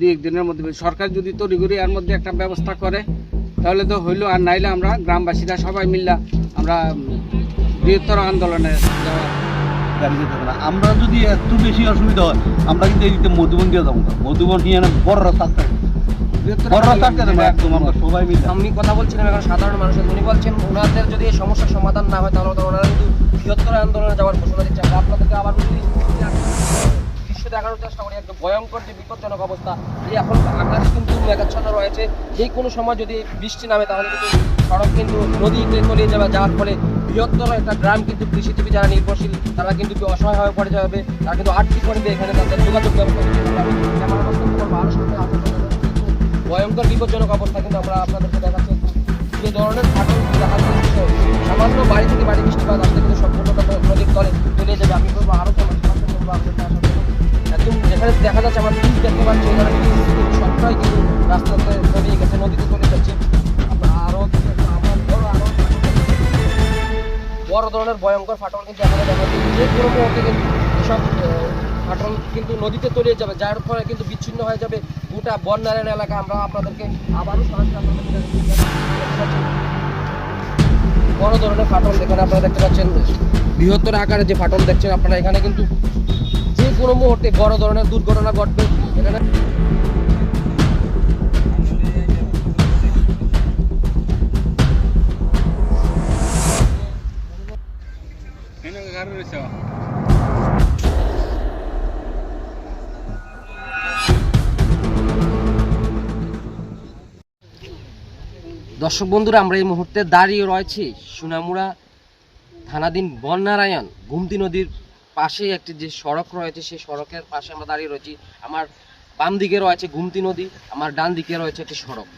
দুই একদিনের মধ্যে। সরকার যদি তড়িঘড়ি এর মধ্যে একটা ব্যবস্থা করে তাহলে তো হইল আর নাইলে আমরা গ্রামবাসীরা সবাই মিল্লা আমরা বৃহত্তর আন্দোলনে গাড়ি না। আমরা যদি একটু বেশি অসুবিধা হয় আমরা কিন্তু এই দিকে মধুবন দিয়ে যাব না। মধুবন নিয়ে বড় রাস্তা আমি কথা বলছিলাম এখন সাধারণ মানুষের। উনি বলছেন ওনাদের যদি এই সমস্যার সমাধান না হয় তাহলে তো ওনারা কিন্তু বৃহত্তর আন্দোলনে যাওয়ার ঘোষণা দিচ্ছে। আপনাদেরকে আবার দৃশ্য দেখানোর চেষ্টা করি একটা ভয়ঙ্কর যে বিপজ্জনক অবস্থা, এই এখন আকাশ কিন্তু মেঘাচ্ছন্ন রয়েছে। যে কোনো সময় যদি বৃষ্টি নামে, তাহলে কিন্তু সড়ক কিন্তু নদীতে তলিয়ে যাবে যাওয়ার ফলে বৃহত্তর একটা গ্রাম কিন্তু কৃষিজীবী যারা নির্ভরশীল, তারা কিন্তু অসহায় হয়ে পড়ে যাবে। তারা কিন্তু আর্থিক করবে এখানে তাদের যোগাযোগ ব্যবস্থা ভয়ঙ্কর বিপজ্জনক অবস্থা কিন্তু আমরা আপনাদেরকে দেখাচ্ছি। যে ধরনের ফাটল দেখা যাচ্ছে, সামান্য বাড়ি থেকে বাড়ি বৃষ্টিপাত আসতে কিন্তু সম্পূর্ণটা নদীর তলে চলে যাবে। আমি বলব আরও করব একদম যেখানে দেখা যাচ্ছে আমার ঠিক দেখতে পাচ্ছি, এখানে সবটাই কিন্তু রাস্তাতে তলিয়ে গেছে, নদীতে চলে যাচ্ছে। আরও বড় ধরনের ভয়ঙ্কর ফাটল কিন্তু এখানে দেখা যাচ্ছে। যে কোনো মুহূর্তে কিন্তু এসব ফাটল কিন্তু নদীতে তলিয়ে যাবে, যার ফলে কিন্তু বিচ্ছিন্ন হয়ে যাবে গোটা বন্যারণ্য এলাকা। আমরা আপনাদেরকে আবারও আপনাদেরকে দেখাচ্ছি। বড় ধরনের ফাটল এখানে আপনারা দেখতে পাচ্ছেন। বৃহত্তর আকারে যে ফাটল দেখছেন আপনারা এখানে কিন্তু যে কোনো মুহূর্তে বড় ধরনের দুর্ঘটনা ঘটবে। এখানে দর্শক বন্ধুরা, আমরা এই মুহূর্তে দাঁড়িয়ে রয়েছি সোনামুড়া থানাধীন বন্যারায়ণ গুমতি নদীর পাশে একটি যে সড়ক রয়েছে, সেই সড়কের পাশে আমরা দাঁড়িয়ে রয়েছি। আমার বাম দিকে রয়েছে গুমতি নদী, আমার ডান দিকে রয়েছে একটি সড়ক।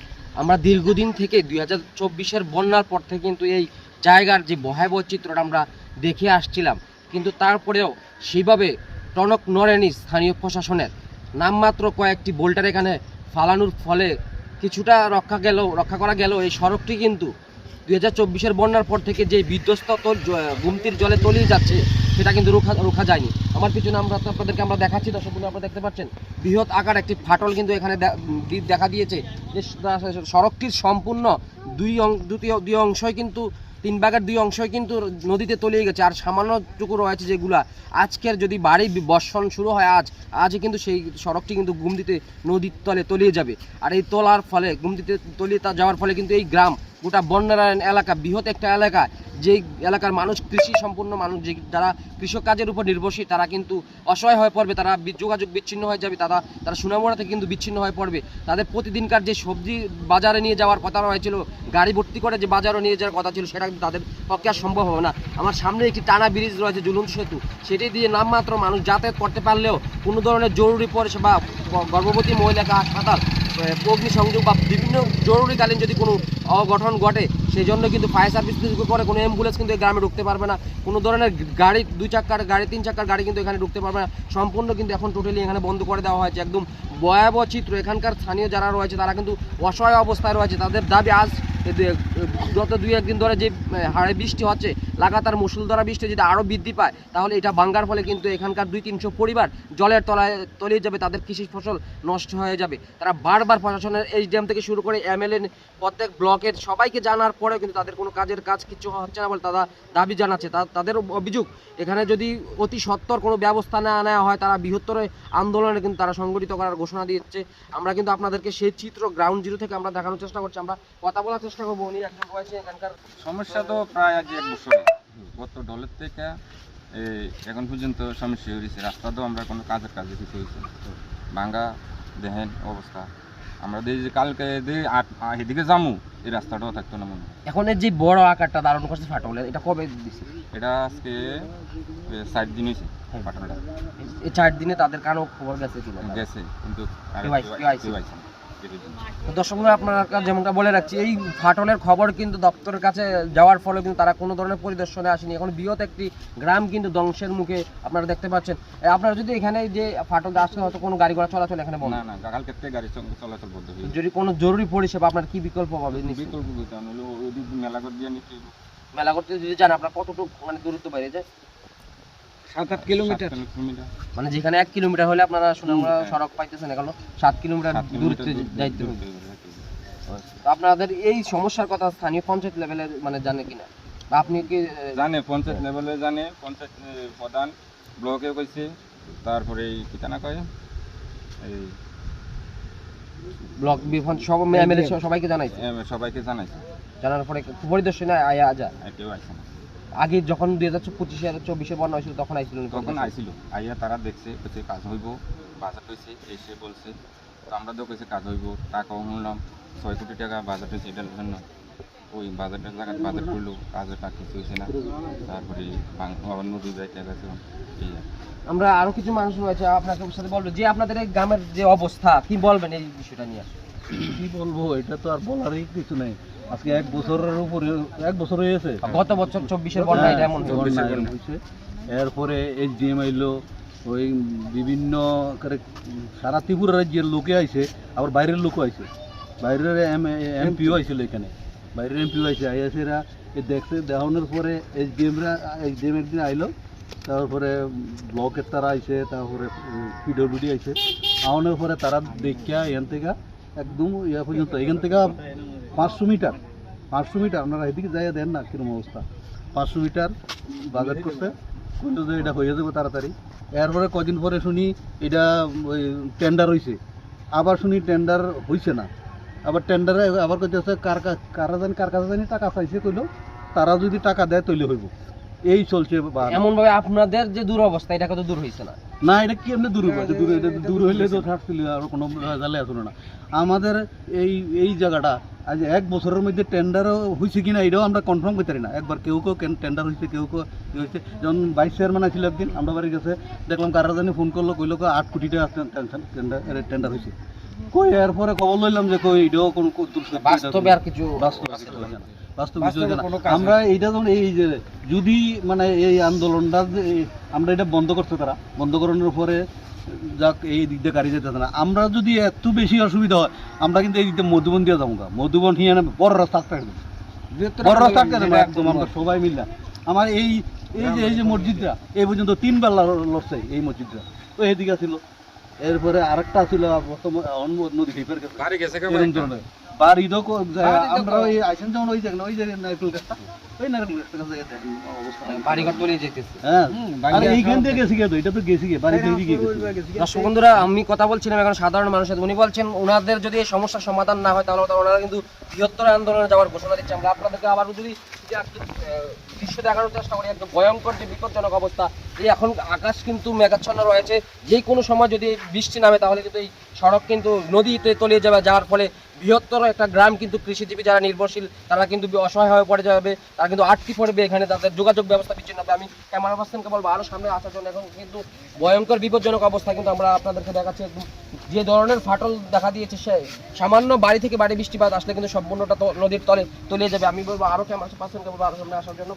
আমরা দীর্ঘদিন থেকে দুই হাজার চব্বিশের বন্যার পর থেকে কিন্তু এই জায়গার যে ভয়াবহ চিত্রটা আমরা দেখে আসছিলাম। কিন্তু তারপরেও সেইভাবে টনক নড়েনি স্থানীয় প্রশাসনের। নামমাত্র কয়েকটি বোল্টার এখানে ফালানোর ফলে কিছুটা রক্ষা গেল, রক্ষা করা গেল এই সড়কটি কিন্তু। দুই হাজার চব্বিশের বন্যার পর থেকে যে বিধ্বস্ত গুমতির জলে তলিয়ে যাচ্ছে, সেটা কিন্তু রোখা রোখা যায়নি। আমার পিছনে আমরা আপনাদেরকে আমরা দেখাচ্ছি, দর্শক বন্ধু আপনারা দেখতে পাচ্ছেন, বৃহৎ আকার একটি ফাটল কিন্তু এখানে দেখা দিয়েছে। যে সড়কটির সম্পূর্ণ দুই দুটি, দুই অংশই কিন্তু তিন ভাগের দুই অংশই কিন্তু নদীতে তলিয়ে গেছে। আর সামান্যটুকু রয়েছে যেগুলা আজকের যদি বাড়ি বর্ষণ শুরু হয়, আজ, আজই কিন্তু সেই সড়কটি কিন্তু গুমদিতে নদীর তলে তলিয়ে যাবে। আর এই তোলার ফলে গুমদিতে তলিয়ে যাওয়ার ফলে কিন্তু এই গ্রাম গোটা বন্যারায়ণ এলাকা, বৃহৎ একটা এলাকা, যেই এলাকার মানুষ কৃষি সম্পূর্ণ মানুষ, যে যারা কৃষক কাজের উপর নির্ভরশীল, তারা কিন্তু অসহায় হয়ে পড়বে, তারা যোগাযোগ বিচ্ছিন্ন হয়ে যাবে, তারা তারা সুনামুড়া থেকে কিন্তু বিচ্ছিন্ন হয়ে পড়বে। তাদের প্রতিদিনকার যে সবজি বাজারে নিয়ে যাওয়ার কথা রয়েছিল গাড়ি ভর্তি করে যে বাজারে নিয়ে যাওয়ার কথা ছিল, সেটা কিন্তু তাদের পক্ষে আর সম্ভব হবে না। আমার সামনে একটি টানা ব্রিজ রয়েছে জুলুন সেতু। সেটি দিয়ে নামমাত্র মানুষ যাতায়াত করতে পারলেও কোনো ধরনের জরুরি পরিষেবা গর্ভবতী মহিলাকে হাসপাতাল অগ্নি সংযোগ বা বিভিন্ন জরুরিকালীন যদি কোনো অঘটন ঘটে সেই জন্য কিন্তু ফায়ার সার্ভিস করে কোনো অ্যাম্বুলেন্স কিন্তু এই গ্রামে ঢুকতে পারবে না। কোনো ধরনের গাড়ি, দুই চাকার গাড়ি, তিন চাকার গাড়ি কিন্তু এখানে ঢুকতে পারবে না। সম্পূর্ণ কিন্তু এখন টোটালি এখানে বন্ধ করে দেওয়া হয়েছে। একদম ভয়াবহ চিত্র। এখানকার স্থানীয় যারা রয়েছে, তারা কিন্তু অসহায় অবস্থায় রয়েছে। তাদের দাবি আজ গত দুই, একদিন ধরে যে হাড়ে বৃষ্টি হচ্ছে লাগাতার মুসুলধারা বৃষ্টি যদি আরও বৃদ্ধি পায়, তাহলে এটা ভাঙ্গার ফলে কিন্তু এখানকার দুই তিনশো পরিবার জলের তলায় তলিয়ে যাবে, তাদের কৃষি ফসল নষ্ট হয়ে যাবে। তারা বারবার প্রশাসনের এইচ ডিএম থেকে শুরু করে এমএলএ প্রত্যেক ব্লকের সবাইকে জানার পরেও কিন্তু তাদের কোনো কাজের কাজ কিছু হচ্ছে না বলে তারা দাবি জানাচ্ছে। তাদের অভিযোগ, এখানে যদি অতি সত্তর কোনো ব্যবস্থা না নেওয়া হয়, তারা বৃহত্তর আন্দোলনে কিন্তু তারা সংগঠিত করার ঘোষণা দিচ্ছে। আমরা কিন্তু আপনাদেরকে সেই চিত্র গ্রাউন্ড জিরো থেকে আমরা দেখানোর চেষ্টা করছি। আমরা কথা বলার চেষ্টা করব। উনি একজন রয়েছে এখানকার সমস্যা তো প্রায় আজ এক বছরে। গত ডলের থেকে এখন পর্যন্ত সমস্যা হয়েছে। রাস্তা তো আমরা কোনো কাজের কাজে কিছু হয়েছে ভাঙ্গা দেখেন অবস্থা। আমরা যে কালকে এদিকে যামু এই রাস্তাটাও থাকতো না মনে এখন এই যে বড় আকারটা ধারণ করছে ফাটলে এটা কবে দিছে? এটা আজকে ষাট দিন হয়েছে পাঠানটা এই চার দিনে তাদের কারও খবর গেছে কিনা? গেছে কিন্তু দর্শক বন্ধুরা, আপনারা যেমনটা বলে রাখছি এই ফাটলের খবর কিন্তু দপ্তরের কাছে যাওয়ার ফলে কিন্তু তারা কোনো ধরনের পরিদর্শনে আসেনি। এখন বৃহৎ একটি গ্রাম কিন্তু ধ্বংসের মুখে আপনারা দেখতে পাচ্ছেন। আপনারা যদি এখানে যে ফাটল আসলে হয়তো কোনো গাড়ি ঘোড়া চলাচল এখানে বন্ধ না না গাড়ি চল- চলাচল বন্ধ যদি কোনো জরুরি পরিষেবা আপনার কি বিকল্প পাবে বিকল্প। মেলা করতে যদি যান আপনার কতটুকু মানে দূরত্ব বাইরে যায়? সাত আট কিলোমিটার। মানে যেখানে এক কিলোমিটার হলে আপনারা সোনামুড়া হ্যাঁ। সড়ক পাইতেছেন এখানে। সাত কিলোমিটার সাত দূরত্বে কিলোমিটার দূর- যাইতে হবে। তো আপনাদের এই সমস্যার কথা স্থানীয় পঞ্চায়েত লেভেলে মানে জানে কিনা? আপনি কি জানে পঞ্চায়েত লেভেলে জানে পঞ্চায়েত প্রধান ব্লকে কইছে তারপরে এই কি না কয় এই ব্লক বিফন সব এমএলএ সবাইকে জানাইছে? সবাইকে জানাইছে। জানার পরে পরিদর্শনে আয়া যা আর কেউ আসে না। আগে যখন দুই হাজার পঁচিশে চব্বিশে বন্যা হয়েছিল তখন আইছিলেন তখন আইছিল। আইয়া তারা দেখছে কাজ হইব বাজার হয়েছে এসে বলছে তো আমরা তো কইছে কাজ হইব। টাকাও শুনলাম ছয় কোটি টাকা বাজার হয়েছে এটার জন্য। ওই বাজেটের জায়গায় বাজেট করল কাজের টাকা কিছু হয়েছে না। তারপরে আবার নদী যাইতে গেছে এই আমরা আরও কিছু মানুষ রয়েছে আপনাকে সাথে বলব যে আপনাদের এই গ্রামের যে অবস্থা কি বলবেন এই বিষয়টা নিয়ে? কি বলব এটা তো আর বলারই কিছু নেই। আজকে এক বছরের উপরে এক বছর হয়েছে গত বছর চব্বিশের বন্যা এটা এমন হয়েছে। এরপরে এইচডিএম আইলো ওই বিভিন্ন সারা ত্রিপুরা রাজ্যের লোকে আইছে আবার বাইরের লোকও আইছে। বাইরের এমপিও আইছিল এখানে। বাইরের এমপিও আইছে আইয়াছেরা এ দেখছে দেখানোর পরে এইচডিএমরা এইচডিএম একদিন আইলো তারপরে ব্লকের তারা আইছে তারপরে পিডব্লিউডি আইছে। আওয়ানোর পরে তারা দেখিয়া এখান থেকে একদম ইয়া পর্যন্ত। এখান থেকে পাঁচশো মিটার পাঁচশো মিটার, আপনারা এদিকে যাইয়া দেন না কীরকম অবস্থা। পাঁচশো মিটার বাজেট করতে কিন্তু যে এটা হয়ে যাবে তাড়াতাড়ি। এরপরে কদিন পরে শুনি এটা ওই টেন্ডার হয়েছে আবার শুনি টেন্ডার হয়েছে না। আবার টেন্ডারে আবার কইতেছে, কার কারা জানি কার কাছে জানি টাকা চাইছে কইলো, তারা যদি টাকা দেয় তৈলে হইব। এই চলছে এমন ভাবে আপনাদের যে দুরবস্থা এটা কত দূর হয়েছে না। না এটা কি এমনি দূর হইবে দূর দূর হইলে তো থাকছিল আর কোনো জালে আসলো না। আমাদের এই এই জায়গাটা আজ এক বছরের মধ্যে টেন্ডারও হয়েছে কিনা এটাও আমরা কনফার্ম করতে পারি না। একবার কেউ কেউ টেন্ডার হয়েছে কেউ কেউ হয়েছে যেমন ভাইস চেয়ারম্যান আছিল একদিন আমরা বাড়ি গেছে দেখলাম কারা জানি ফোন করল কইলো কই আট কোটি টাকা টেন্ডার টেন্ডার হয়েছে কই এরপরে খবর লইলাম যে কই এটাও কোনো বাস্তবে আর কিছু বাস্তব আমরা এইটা যেমন এই যে যদি মানে এই আন্দোলনটা আমরা এটা বন্ধ করতে তারা বন্ধ করানোর পরে যাক এই দিক দিয়ে গাড়ি যেতে না আমরা যদি একটু বেশি অসুবিধা হয় আমরা কিন্তু এই দিক দিয়ে মধুবন দিয়ে যাব মধুবন হিয়ানে বড় রাস্তা থাকবে। বড় রাস্তা থাকতে একদম আমরা সবাই মিললাম আমার এই এই যে এই যে মসজিদটা এই পর্যন্ত তিনবার ল- লড়ছে এই মসজিদটা। তো এইদিকে ছিল এরপরে আরেকটা ছিল অন্য নদী কাছে আমরা ওই আইসেন ওই ওই জায়গায় নারকেল গাছটা ওই নারকেল গাছটা কাছে দেখেন অবস্থা বাড়িঘর তলিয়ে যেতেছে। হ্যাঁ। দর্শক বন্ধুরা আমি কথা বলছিলাম এখন সাধারণ মানুষের উনি বলছেন ওনাদের যদি এই সমস্যার সমাধান না হয় তাহলে ওনারা কিন্তু বৃহত্তর আন্দোলনে যাওয়ার ঘোষণা দিচ্ছে। আমরা আপনাদেরকে আবার যদি দৃশ্য দেখানোর চেষ্টা করি একদম ভয়ঙ্কর যে বিপজ্জনক অবস্থা এই এখন আকাশ কিন্তু মেঘাচ্ছন্ন রয়েছে। যে কোনো সময় যদি বৃষ্টি নামে তাহলে কিন্তু এই সড়ক কিন্তু নদীতে তলিয়ে যাবে। যাওয়ার ফলে বৃহত্তর একটা গ্রাম কিন্তু কৃষিজীবী যারা নির্ভরশীল, তারা কিন্তু অসহায় হয়ে পড়ে যাবে, তারা কিন্তু আটকে পড়বে এখানে, তাদের যোগাযোগ ব্যবস্থা বিচ্ছিন্ন হবে। আমি ক্যামেরা পার্সনকে বলব আরও সামনে আসার জন্য এখন কিন্তু ভয়ঙ্কর, বিপজ্জনক অবস্থা কিন্তু আমরা আপনাদেরকে দেখাচ্ছি। একদম যে ধরনের ফাটল দেখা দিয়েছে, সে সামান্য বাড়ি থেকে বাড়ি বৃষ্টিপাত আসলে কিন্তু সম্পূর্ণটা তো নদীর তলে তলিয়ে যাবে। আমি বলব আরও ক্যামেরা পার্সনকে বলব আরও সামনে আসার জন্য।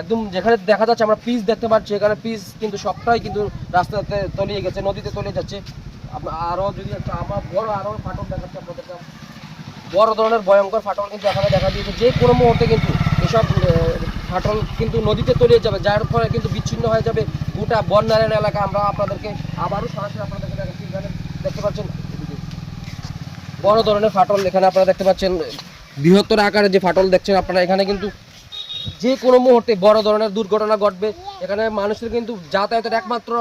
একদম যেখানে দেখা যাচ্ছে, আমরা পিস দেখতে পাচ্ছি, এখানে পিস কিন্তু সবটাই কিন্তু রাস্তাতে তলিয়ে গেছে, নদীতে তলিয়ে যাচ্ছে। আরও যদি একটা আমার বড় আরও ফাটল দেখাচ্ছে আপনাদেরকে বড় ধরনের ভয়ঙ্কর ফাটল কিন্তু এখানে দেখা দিয়েছে। যে কোনো মুহূর্তে কিন্তু এসব ফাটল কিন্তু নদীতে তলিয়ে যাবে, যার ফলে কিন্তু বিচ্ছিন্ন হয়ে যাবে গোটা বন্যারায়ণ এলাকা। আমরা আপনাদেরকে আবারও সরাসরি আপনাদেরকে এখানে দেখতে পাচ্ছেন। বড় ধরনের ফাটল এখানে আপনারা দেখতে পাচ্ছেন। বৃহত্তর আকারে যে ফাটল দেখছেন আপনারা, এখানে কিন্তু যে কোনো মুহূর্তে বড় ধরনের দুর্ঘটনা ঘটবে। এখানে মানুষের কিন্তু যাতায়াতের একমাত্র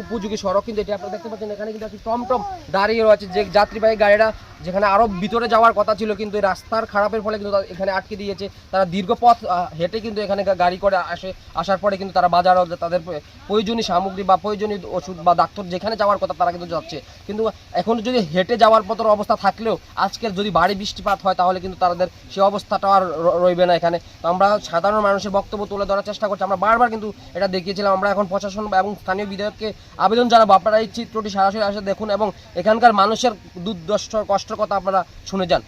উপযোগী সড়ক কিন্তু এটি। আপনারা দেখতে পাচ্ছেন, এখানে কিন্তু একটি টমটম দাঁড়িয়ে রয়েছে। যে যাত্রীবাহী গাড়িরা যেখানে আরও ভিতরে যাওয়ার কথা ছিল কিন্তু রাস্তার খারাপের ফলে কিন্তু এখানে আটকে দিয়েছে। তারা দীর্ঘ পথ হেঁটে কিন্তু এখানে গাড়ি করে আসে, আসার পরে কিন্তু তারা বাজারও তাদের প্রয়োজনীয় সামগ্রী বা প্রয়োজনীয় ওষুধ বা ডাক্তার যেখানে যাওয়ার কথা তারা কিন্তু যাচ্ছে। কিন্তু এখন যদি হেঁটে যাওয়ার মতো অবস্থা থাকলেও আজকের যদি ভারী বৃষ্টিপাত হয় তাহলে কিন্তু তাদের সে অবস্থাটা আর রইবে না এখানে। তো আমরা সাধারণ মানুষের বক্তব্য তুলে ধরার চেষ্টা করছে। আমরা বারবার কিন্তু এটা দেখিয়েছিলাম। আমরা এখন প্রশাসন এবং স্থানীয় বিধায়ককে আবেদন জানাব। আপনারা এই চিত্রটি সরাসরি আসে দেখুন এবং এখানকার মানুষের দুর্দষ্ট কষ্টের কথা আপনারা শুনে যান।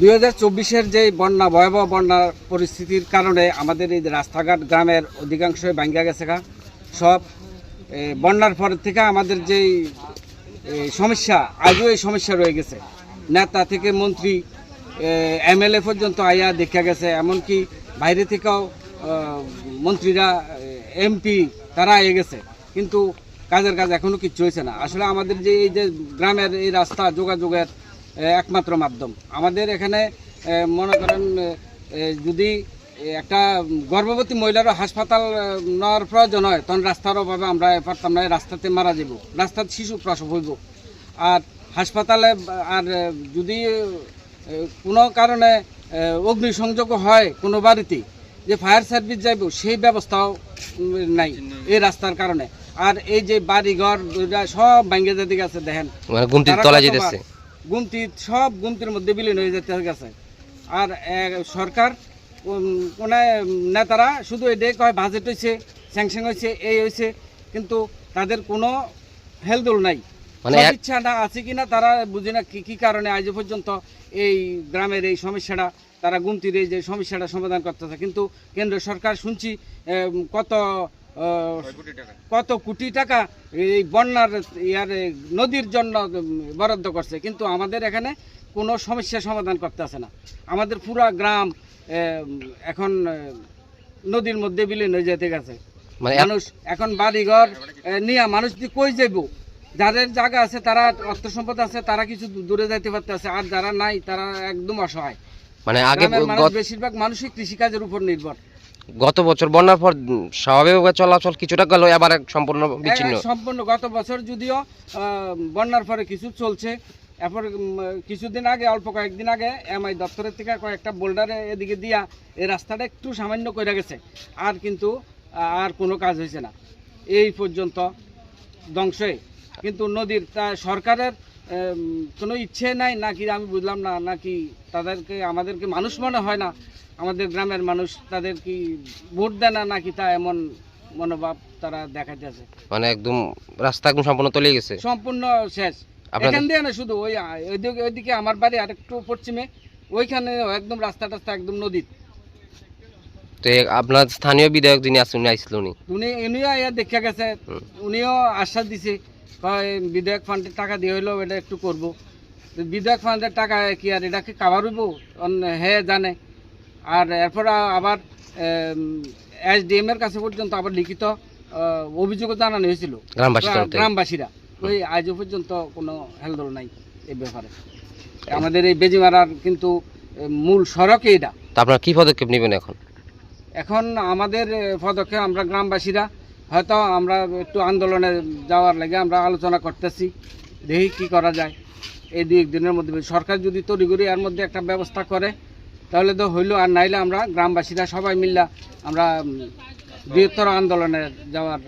দুই হাজার চব্বিশের যে বন্যা, ভয়াবহ বন্যা পরিস্থিতির কারণে আমাদের এই রাস্তাঘাট গ্রামের অধিকাংশই ভাঙ্গা গেছে সব বন্যার পর থেকে আমাদের যেই সমস্যা, আজও এই সমস্যা রয়ে গেছে। নেতা থেকে মন্ত্রী এমএলএ পর্যন্ত আইয়া দেখা গেছে। এমনকি বাইরে থেকেও মন্ত্রীরা এমপি তারা এগিয়ে গেছে। কিন্তু কাজের কাজ এখনও কিচ্ছু হয়েছে না। আসলে আমাদের যে এই যে গ্রামের এই রাস্তা যোগাযোগের একমাত্র মাধ্যম। আমাদের এখানে মনে করেন এ, এ, যদি একটা গর্ভবতী মহিলারও হাসপাতাল এ, নেওয়ার প্রয়োজন হয় তখন রাস্তার অভাবে আমরা পারতাম না রাস্তাতে মারা যাব। রাস্তার শিশু প্রসব হইব। আর হাসপাতালে আর যদি কোনো কারণে এ, অগ্নিসংযোগ হয় কোনো বাড়িতে যে ফায়ার সার্ভিস যাইব সেই ব্যবস্থাও নাই এই রাস্তার কারণে। আর এই যে বাড়িঘর সব ভাঙ্গে যেতে গেছে দেখেন। মানে গুমতির তারা যেতেছে? গুমতি সব গুমতির মধ্যে বিলীন হয়ে যেতে গেছে। আর সরকার কোন নেতারা শুধু এটাই কয় বাজেট হয়েছে স্যাংশন হয়েছে এই হয়েছে কিন্তু তাদের কোনো হেলদোল নাই। মানে ইচ্ছাটা আছে কিনা তারা বুঝে না কি কি কারণে আজ পর্যন্ত এই গ্রামের এই সমস্যাটা তারা গুমতির এই যে সমস্যাটা সমাধান করতেছে। কিন্তু কেন্দ্র সরকার শুনছি কত কত কোটি টাকা এই বন্যার ইয়ার নদীর জন্য বরাদ্দ করছে। কিন্তু আমাদের এখানে কোনো সমস্যা সমাধান করতেছে না। আমাদের পুরা গ্রাম এখন নদীর মধ্যে বিলীন হয়ে যেতে গেছে। মানে মানুষ এখন বাড়িঘর নিয়ে মানুষ দিয়ে কই যাইব? যাদের জায়গা আছে তারা অর্থ সম্পদ আছে তারা কিছু দূরে যাইতে পারতেছে। আর যারা নাই তারা একদম অসহায়। মানে আগে মানুষ বেশিরভাগ মানুষই কৃষিকাজের উপর নির্ভর। গত বছর বন্যার পর উম, স্বাভাবিকভাবে চলাচল কিছুটা গেল আবার সম্পূর্ণ বিচ্ছিন্ন। সম্পূর্ণ গত বছর যদিও বন্যার পরে কিছু চলছে। এরপর কিছুদিন আগে অল্প কয়েকদিন আগে এমআই দপ্তরের থেকে কয়েকটা বোল্ডারে এদিকে দিয়া এই রাস্তাটা একটু সামান্য করে গেছে। আর কিন্তু আর কোনো কাজ হয়েছে না। এই পর্যন্ত ধ্বংসে কিন্তু নদীর সরকারের কোনো ইচ্ছে নাই নাকি আমি বুঝলাম না নাকি তাদেরকে আমাদেরকে মানুষ মনে হয় না আমাদের গ্রামের মানুষ তাদের কি ভোট দেয় না নাকি তা এমন মনোভাব তারা দেখাইতেছে? মানে একদম রাস্তা একদম সম্পূর্ণ তলিয়ে গেছে। সম্পূর্ণ শেষ। এখান দিয়ে না শুধু ওই ওইদিকে ওইদিকে আমার বাড়ি আরেকটু পশ্চিমে ওইখানে একদম রাস্তা টাস্তা একদম নদীর। তো আপনার স্থানীয় বিধায়ক যিনি আছেন উনি আইছিল উনি? উনি উনিও দেখা গেছে উনিও আশ্বাস দিছে কয় বিধায়ক ফান্ডের টাকা দিয়ে হইলেও এটা একটু করব। বিধায়ক ফান্ডের টাকা কি আর এটাকে কাভার হইব? অন- হে জানে। আর এরপর আবার এসডিএম এর কাছে পর্যন্ত আবার লিখিত অভিযোগও জানানো হয়েছিল। গ্রামবাসীরা। ওই আজও পর্যন্ত কোনো হেলদোল নাই এই ব্যাপারে। আমাদের এই বেজিমারার কিন্তু মূল সড়কে এটা। তো আপনারা কি পদক্ষেপ নেবেন এখন? এখন আমাদের পদক্ষেপ আমরা গ্রামবাসীরা হয়তো আমরা একটু আন্দোলনে যাওয়ার লাগে আমরা আলোচনা করতেছি দেখি কি করা যায়। এই দুই একদিনের মধ্যে সরকার যদি তড়িঘড়ি এর মধ্যে একটা ব্যবস্থা করে তাহলে তো হইল আর নাইলে আমরা গ্রামবাসীরা সবাই মিল্লা আমরা বৃহত্তর আন্দোলনে যাওয়ার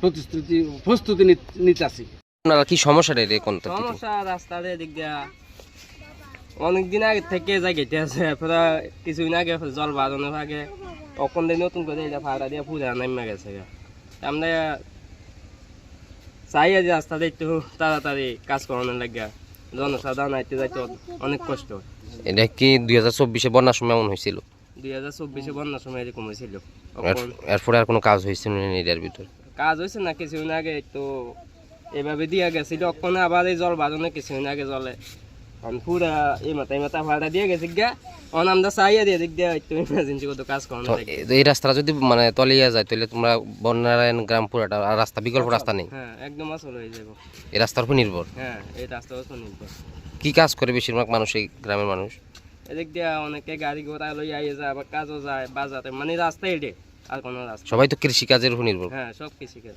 প্রতিশ্রুতি প্রস্তুতি নিতে আছি আপনারা কি সমস্যাটা এটা কোন সমস্যা রাস্তাতে দিক দিয়া। অনেক দিন আগে থেকে যাই গেটে আছে এরপরে কিছুদিন আগে জল বাঁধানোর আগে তখন দিয়ে নতুন করে এটা ফাড়া দিয়ে পুজা নামে গেছে আমরা চাই যে রাস্তাতে একটু তাড়াতাড়ি কাজ করানোর লাগে জনসাধারণ আইতে যাইতে অনেক কষ্ট। এটা কি দুই হাজার চব্বিশে বন্যার সময় এমন হয়েছিল? দুই হাজার চব্বিশে বন্যার সময় এরকম হয়েছিল। এরপরে আর কোনো কাজ হয়েছিল না এরিয়ার ভিতর? কাজ হয়েছে না কিছুদিন আগে তো এভাবে দিয়া গেছিল ওখানে আবার এই জল বাঁধানো কিছুদিন আগে জলে এখন পুরা এই মাথা এই মাথা ভাড়া দিয়ে গেছে গা অন আমরা চাইয়া দিয়ে দিক দিয়ে একটু ইমার্জেন্সি কত কাজ এই রাস্তাটা যদি মানে তলিয়ে যায় তাহলে তোমরা বন্যারায়ণ গ্রাম পুরাটা আর রাস্তা বিকল্প রাস্তা নেই হ্যাঁ একদম আসল হয়ে যাব এই রাস্তার উপর নির্ভর হ্যাঁ এই নির্ভর কি কাজ করে বেশিরভাগ মানুষ এই গ্রামের মানুষ এদিক দিয়ে অনেকে গাড়ি ঘোড়া আইয়ে যায় আবার কাজও যায় বাজারে মানে আর কোনো রাস্তা সবাই তো কৃষি কাজের উপর নির্ভর হ্যাঁ সব কাজ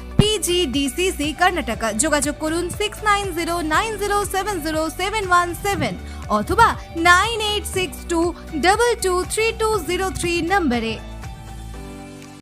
PGDCC Karnataka যোগাযোগ করুন six nine zero nine zero seven zero seven one seven অথবা nine eight six two double two three two zero three নম্বরে